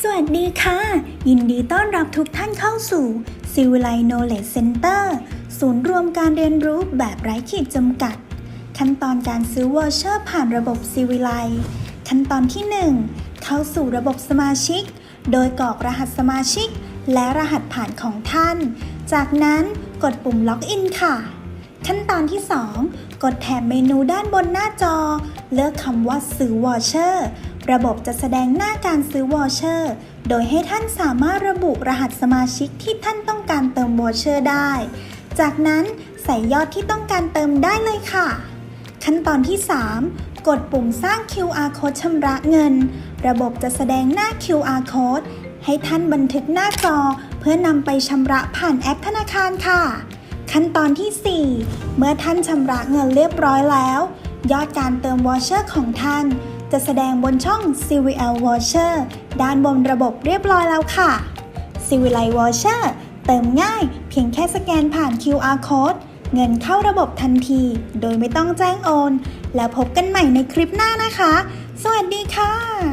สวัสดีค่ะ ยินดีต้อนรับทุกท่านเข้าสู่ c i v i l i z e Knowledge Center ศูนย์รวมการเรียนรู้แบบไร้ขีดจำกัด ขั้นตอนการซื้อวอเชอร์ผ่านระบบ c i v i l i z e ขั้นตอนที่ 1 เข้าสู่ระบบสมาชิก โดยกรอกรหัสสมาชิก และรหัสผ่านของท่าน จากนั้นกดปุ่มล็อกอินค่ะ ขั้นตอนที่ 2 กดแถบเมนูด้านบนหน้าจอ เลือกคำว่าซื้อวอเชอร์ ระบบจะแสดงหน้าการซื้อวอเชอร์ โดยให้ท่านสามารถระบุรหัสสมาชิกที่ท่านต้องการเติมวอเชอร์ได้ จากนั้นใส่ยอดที่ต้องการเติมได้เลยค่ะ ขั้นตอนที่ 3 กดปุ่มสร้าง QR code ชำระเงิน ระบบจะแสดงหน้า QR code ให้ท่านบันทึกหน้าจอ เพื่อนำไปชำระผ่านแอปธนาคารค่ะ ขั้นตอนที่ 4 เมื่อท่านชำระเงินเรียบร้อยแล้ว ยอดการเติมวอเชอร์ของท่าน จะแสดงบนช่อง CVL Watcher ด้านบนระบบเรียบร้อยแล้วค่ะ c i v i l Watcher เติมง่ายเพียงแค่สแกนผ่าน QR Code เงินเข้าระบบทันที โดยไม่ต้องแจ้งโอน แล้วพบกันใหม่ในคลิปหน้านะคะ สวัสดีค่ะ